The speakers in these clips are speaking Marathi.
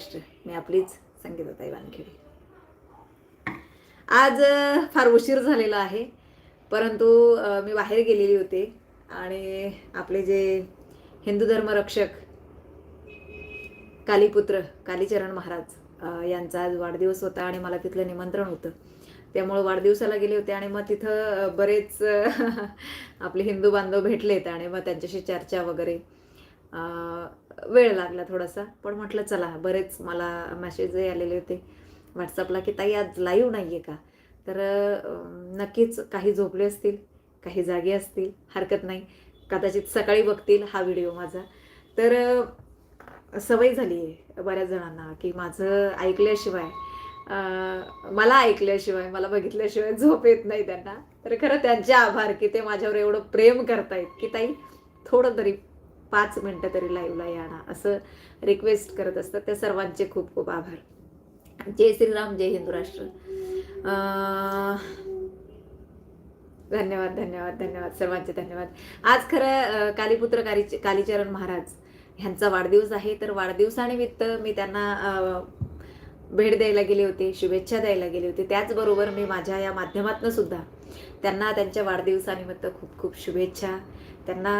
महाराष्ट्र मी आपलीच संगीताताई वानखेडे. आज फार उशीर झालेला आहे. परंतु मी बाहेर गेलेली होते आणि आपले जे हिंदू धर्मरक्षक कालीपुत्र कालीचरण महाराज यांचा आज वाढदिवस होता आणि मला तिथलं निमंत्रण होतं. त्यामुळं वाढदिवसाला गेले होते आणि मग तिथं बरेच आपले हिंदू बांधव भेटलेत आणि मग त्यांच्याशी चर्चा वगैरे वेळ लागला थोडासा. पण म्हटलं चला बरेच मला मेसेजही आलेले होते व्हॉट्सअपला की ताई आज लाईव्ह नाही आहे का? तर नक्कीच काही झोपले असतील काही जागे असतील हरकत नाही. कदाचित सकाळी बघतील हा व्हिडिओ माझा. तर सवय झाली आहे बऱ्याच जणांना की माझं ऐकल्याशिवाय मला ऐकल्याशिवाय मला बघितल्याशिवाय झोप येत नाही त्यांना. तर खरं त्यांचे आभार की ते माझ्यावर एवढं प्रेम करतायत की ताई थोडं तरी पाच मिनटं तरी लाईव्हला या ना असं रिक्वेस्ट करत असतात. त्या सर्वांचे खूप खूप आभार. जय श्रीराम जय हिंदू राष्ट्र. धन्यवाद धन्यवाद धन्यवाद सर्वांचे धन्यवाद. आज खरं कालीपुत्र काली कालीचरण महाराज ह्यांचा वाढदिवस आहे. तर वाढदिवसानिमित्त मी त्यांना भेट द्यायला गेले होते शुभेच्छा द्यायला गेले होते. त्याचबरोबर मी माझ्या या माध्यमातून सुद्धा त्यांना त्यांच्या वाढदिवसानिमित्त खूप खूप शुभेच्छा. त्यांना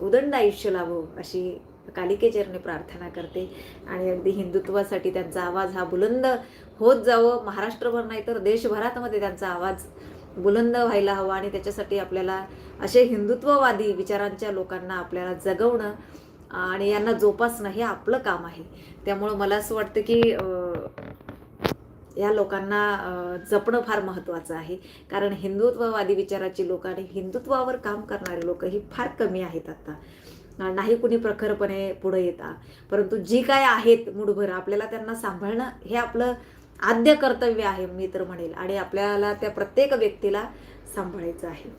उदंड आयुष्य लाभो अशी कालिकेचरणी प्रार्थना करते. आणि अगदी हिंदुत्वासाठी त्यांचा आवाज हा बुलंद होत जावं. महाराष्ट्रभर नाही तर देशभरातमध्ये त्यांचा आवाज बुलंद व्हायला हवा आणि त्याच्यासाठी आपल्याला असे हिंदुत्ववादी विचारांच्या लोकांना आपल्याला जगवणं आणि यांना जोपासणं हे आपलं काम आहे. त्यामुळं मला असं वाटतं की या लोकांना जपणं फार महत्त्वाचं आहे. कारण हिंदुत्ववादी विचाराची लोक आणि हिंदुत्वावर काम करणारे लोक ही फार कमी आहेत आता. नाही कुणी प्रखरपणे पुढे येता. परंतु जी काय आहेत मुठभर आपल्याला त्यांना सांभाळणं हे आपलं आद्य कर्तव्य आहे मी तर म्हणेल. आणि आपल्याला त्या प्रत्येक व्यक्तीला सांभाळायचं आहे.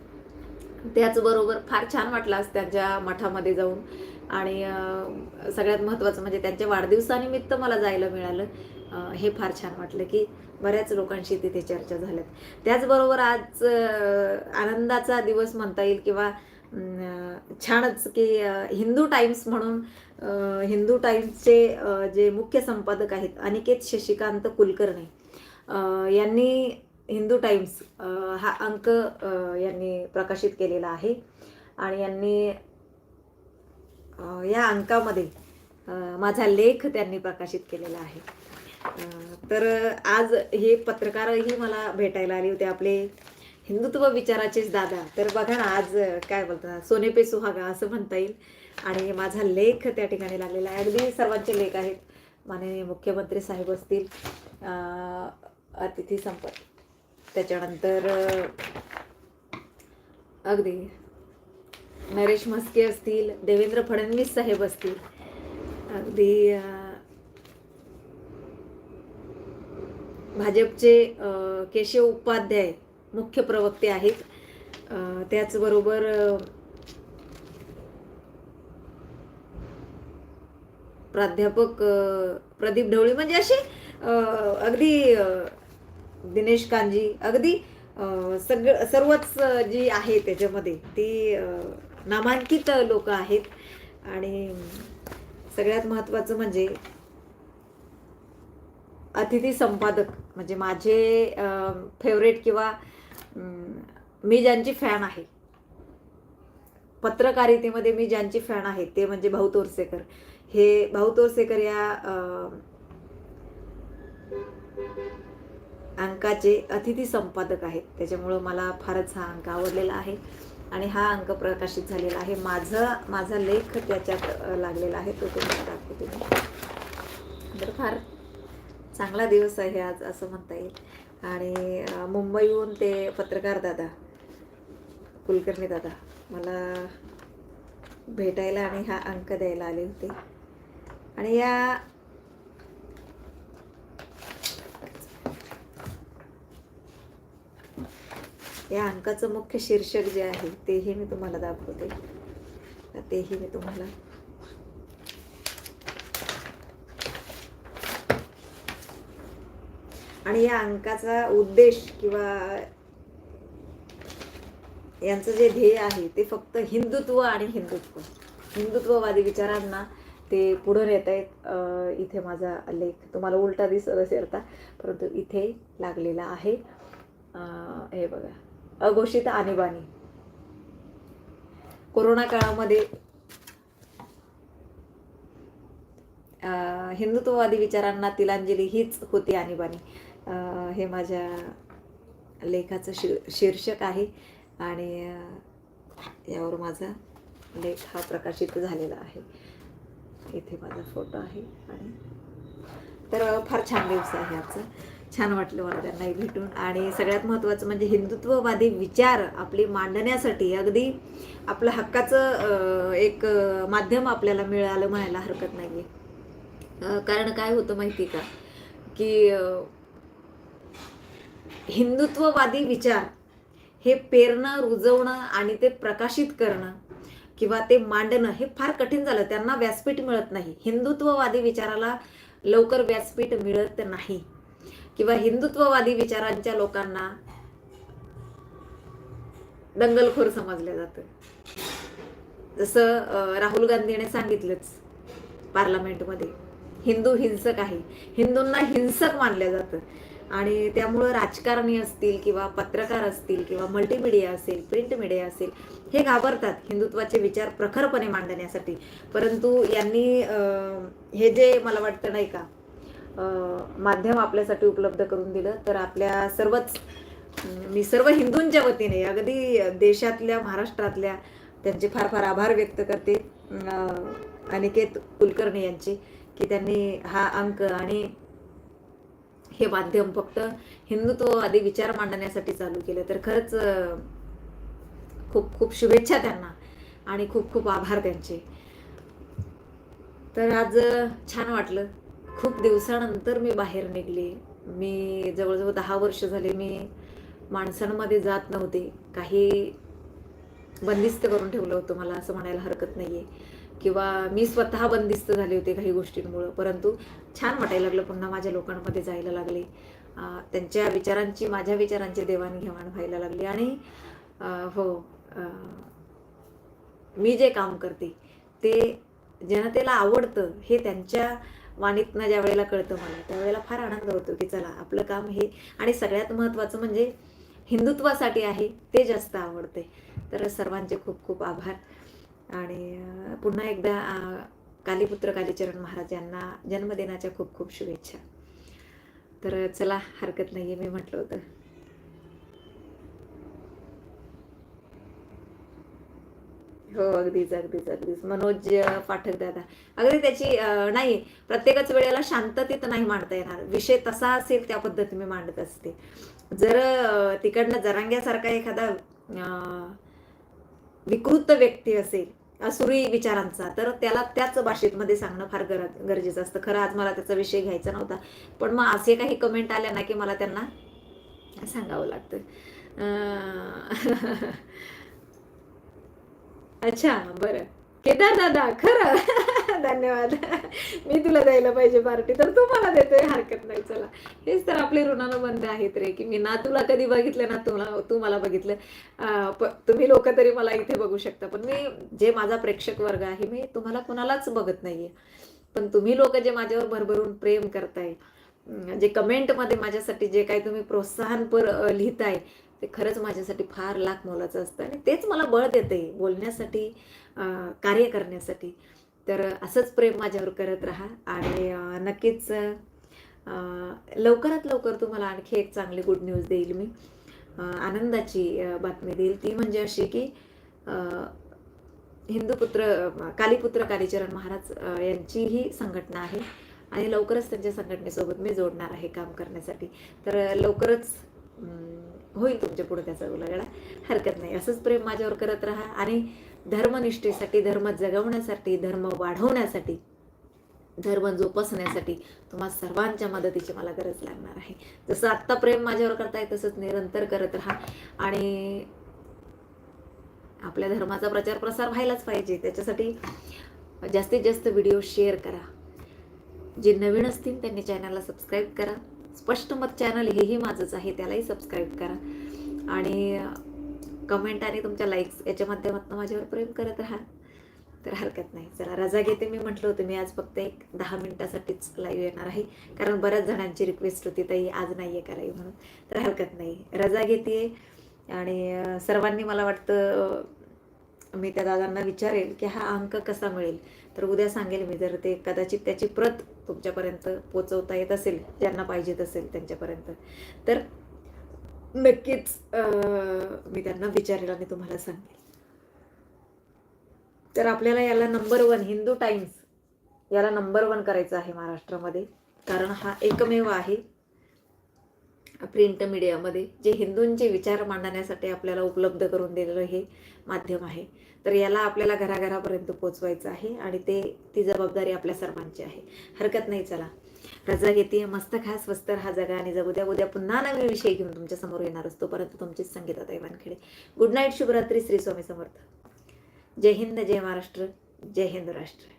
त्याचबरोबर फार छान वाटलं आज त्यांच्या मठामध्ये जाऊन. आणि सगळ्यात महत्त्वाचं म्हणजे त्यांच्या वाढदिवसानिमित्त मला जायला मिळालं. हे फार छान वाटलं की बऱ्याच लोकांशी तिथे चर्चा झाल्यात. त्याचबरोबर आज आनंदाचा दिवस म्हणता येईल किंवा छानच की हिंदू टाइम्स म्हणून हिंदू टाइम्सचे जे मुख्य संपादक आहेत अनिकेत शशिकांत कुलकर्णी यांनी हिंदू टाइम्स हा अंक यांनी प्रकाशित केलेला आहे. आणि यांनी या अंकामध्ये माझा लेख त्यांनी प्रकाशित केलेला आहे. तर आज हे पत्रकारही मला भेटायला आले होते आपले हिंदुत्व विचाराचेच दादा. तर बघा ना आज काय बोलतात सोने पे सुहागा असं म्हणता येईल. आणि माझा लेख त्या ठिकाणी लागलेला आहे. अगदी सर्वांचे लेख आहेत. माननीय मुख्यमंत्री साहेब असतील अतिथी संपत. त्याच्यानंतर अगदी नरेश म्हस्के असतील देवेंद्र फडणवीस साहेब असतील. अगदी भाजपचे केशव उपाध्याय मुख्य प्रवक्ते आहेत. त्याचबरोबर प्राध्यापक प्रदीप ढवळी. म्हणजे असे अगदी दिनेश कांजी अगदी सग सगळं सर्वच जी आहे त्याच्यामध्ये ती नामांकित लोक आहेत. आणि सगळ्यात महत्त्वाचं म्हणजे अतिथी संपादक म्हणजे माझे फेवरेट किंवा मी ज्यांची फॅन आहे. पत्रकारितेमध्ये मी ज्यांची फॅन आहे ते म्हणजे भाऊ तोरसेकर. हे भाऊ तोरसेकर या अंकाचे अतिथी संपादक आहेत. त्याच्यामुळं मला फारच हा अंक आवडलेला आहे. आणि हा अंक प्रकाशित झालेला आहे. माझा माझा लेख त्याच्यात लागलेला आहे. तो तुम्हाला दाखवते बरं तर फार चांगला दिवस आहे आज असं म्हणता येईल. आणि मुंबईहून ते पत्रकार दादा कुलकर्णी दादा मला भेटायला आणि हा अंक द्यायला आले होते. आणि या या अंकाचं मुख्य शीर्षक जे आहे तेही मी तुम्हाला दाखवते. तेही मी तुम्हाला आणि या अंकाचा उद्देश किंवा यांचं जे ध्येय आहे ते फक्त हिंदुत्व आणि हिंदुत्व. हिंदुत्ववादी विचारांना ते पुढं नेत आहेत. इथे माझा लेख तुम्हाला उलटा दिसत असेल आता परंतु इथे लागलेला आहे. अं, हे बघा. अघोषित आणीबाणी. कोरोना काळामध्ये हिंदुत्ववादी विचारांना तिलांजली हीच होती आणीबाणी. हे माझ्या लेखाचं शि शीर्षक आहे आणि यावर माझा लेख हा प्रकाशित झालेला आहे. इथे माझा फोटो आहे आणि तर फार छान दिवस आहे आजचा. छान वाटलं मला त्यांनाही भेटून. आणि सगळ्यात महत्त्वाचं म्हणजे हिंदुत्ववादी विचार आपली मांडण्यासाठी अगदी आपलं हक्काचं एक माध्यम आपल्याला मिळालं म्हणायला हरकत नाही आहे कारण काय होतं माहिती का? की हिंदुत्ववादी विचार हे पेरणं रुजवणं आणि ते प्रकाशित करणं किंवा ते मांडणं हे फार कठीण झालं. त्यांना व्यासपीठ मिळत नाही. हिंदुत्ववादी विचाराला लवकर व्यासपीठ मिळत नाही. किंवा हिंदुत्ववादी विचारांच्या लोकांना दंगलखोर समजलं जातं. जसं राहुल गांधीने सांगितलंच पार्लमेंटमध्ये हिंदू हिंसक आहे. हिंदूंना हिंसक मानलं जातं. आणि त्यामुळं राजकारणी असतील किंवा पत्रकार असतील किंवा मल्टीमीडिया असेल प्रिंट मीडिया असेल हे घाबरतात हिंदुत्वाचे विचार प्रखरपणे मांडण्यासाठी. परंतु यांनी हे जे मला वाटतं नाही का माध्यम आपल्यासाठी उपलब्ध करून दिलं तर आपल्या सर्वच मी सर्व हिंदूंच्या वतीने अगदी देशातल्या महाराष्ट्रातल्या त्यांचे फार फार आभार व्यक्त करते अनिकेत कुलकर्णी यांचे की त्यांनी हा अंक आणि हे माध्यम फक्त हिंदुत्ववादी विचार मांडण्यासाठी चालू केलं. तर खरंच खूप खूप शुभेच्छा त्यांना आणि खूप खूप आभार त्यांचे. तर आज छान वाटलं. खूप दिवसानंतर मी बाहेर निघले. मी जवळजवळ दहा वर्ष झाले मी माणसांमध्ये जात नव्हते. काही बंदिस्त करून ठेवलं होतं मला असं म्हणायला हरकत नाही आहे किंवा मी स्वतः बंदिस्त झाले होते काही गोष्टींमुळं. परंतु छान वाटायला लागलं पुन्हा माझ्या लोकांमध्ये जायला लागले. त्यांच्या विचारांची माझ्या विचारांची देवाणघेवाण व्हायला लागली आणि हो अं, मी जे काम करते ते जनतेला आवडतं हे त्यांच्या वाणीतनं ज्या वेळेला कळतं मला त्यावेळेला फार आनंद होतो की चला आपलं काम हे आणि सगळ्यात महत्त्वाचं म्हणजे हिंदुत्वासाठी आहे ते जास्त आवडते. तर सर्वांचे खूप खूप आभार. आणि पुन्हा एकदा कालीपुत्र कालीचरण महाराज यांना जन्मदिनाच्या खूप खूप शुभेच्छा. तर चला हरकत नाही मी म्हटलं होतं. हो अगदीच अगदीच अगदीच. मनोज पाठक दादा. अगदी त्याची नाही प्रत्येकच वेळेला शांततेत नाही मांडता येणार. विषय तसा असेल त्या पद्धतीने मी मांडत असते. जर तिकडनं जरांग्यासारखा एखादा विकृत व्यक्ती असेल असुरी विचारांचा. तर त्याला त्याच भाषेमध्ये सांगणं फार गर गरजेचं असतं. खरं आज मला त्याचा विषय घ्यायचा नव्हता. पण मग असे काही कमेंट आल्या ना की मला त्यांना सांगावं लागतं. अच्छा बरं. केदार दादा खरं. धन्यवाद. मी तुला द्यायला पाहिजे पार्टी तर तू मला देतोय हरकत नाही चला. हेच तर आपले ऋणानुबंध आहेत रे की मी ना तुला कधी बघितलं ना तुला तू मला बघितलं. तुम्ही लोक तरी मला इथे बघू शकता पण मी जे माझा प्रेक्षक वर्ग आहे मी तुम्हाला कुणालाच बघत नाहीये. पण तुम्ही लोक जे माझ्यावर भरभरून प्रेम करताय जे कमेंटमध्ये माझ्यासाठी जे काही तुम्ही प्रोत्साहनपर लिहिताय ते खरंच माझ्यासाठी फार लाख मोलाचं असतं. आणि तेच मला बळ देते बोलण्यासाठी कार्य करण्यासाठी. तर असंच प्रेम माझ्यावर करत राहा. आणि नक्कीच लवकरात लवकर तुम्हाला आणखी एक चांगली गुड न्यूज देईल मी. आनंदाची बातमी देईल. ती म्हणजे अशी की हिंदू हिंदूपुत्र कालीपुत्र कालीचरण महाराज यांचीही यांची ही संघटना आहे. आणि लवकरच त्यांच्या संघटनेसोबत मी जोडणार आहे काम करण्यासाठी. तर लवकरच होईल तुमच्यापुढे त्याचा उलगडा. हरकत नाही. असंच प्रेम माझ्यावर करत राहा. आणि धर्मनिष्ठेसाठी धर्म जगवण्यासाठी धर्म वाढवण्यासाठी धर्म जोपासण्यासाठी तुम्हा सर्वांच्या मदतीची मला गरज लागणार आहे. जसं आत्ता प्रेम माझ्यावर करताय तसंच निरंतर करत राहा. आणि आपल्या धर्माचा प्रचार प्रसार व्हायलाच पाहिजे. त्याच्यासाठी जास्तीत जास्त व्हिडिओ शेअर करा. जे नवीन असतील त्यांनी चॅनलला सबस्क्राईब करा. स्पष्ट मत चॅनल हेही माझंच आहे त्यालाही सबस्क्राईब करा. आणि कमेंट आणि तुमच्या लाईक्स याच्या माध्यमातून माझ्यावर प्रेम करत राहा. तर हरकत नाही. चला रजा घेते मी म्हटलं होतं मी आज फक्त एक दहा मिनिटासाठीच लाईव्ह येणार आहे. कारण बऱ्याच जणांची रिक्वेस्ट होती ताई आज नाही आहे का लाईव्ह म्हणून. तर हरकत नाही. रजा घेते आणि सर्वांनी मला वाटतं मी त्या दादांना विचारेल की हा अंक कसा मिळेल? तर उद्या सांगेल मी जर ते कदाचित त्याची प्रत तुमच्यापर्यंत पोचवता येत असेल ज्यांना पाहिजेत असेल त्यांच्यापर्यंत. तर नक्कीच मी त्यांना विचारेल आणि तुम्हाला सांगेल. तर आपल्याला याला नंबर वन हिंदू टाइम्स याला नंबर वन करायचं आहे महाराष्ट्रामध्ये. कारण हा एकमेव आहे. प्रिंट मीडियामध्ये जे हिंदूंचे विचार मांडण्यासाठी आपल्याला उपलब्ध करून दिलेलं हे माध्यम आहे. तर याला आपल्याला घराघरापर्यंत पोचवायचं आहे आणि ते ती जबाबदारी आपल्या सर्वांची आहे. हरकत नाही चला. रजा घेते मस्त खा स्वस्त हा जगा आणि जग उद्या उद्या पुन्हा नवीन विषय घेऊन तुमच्यासमोर येणार असतो. परंतु तुमचीच संगीता वानखेडे गुड नाईट शुभरात्री श्री स्वामी समर्थ. जय हिंद जय महाराष्ट्र जय हिंद राष्ट्र.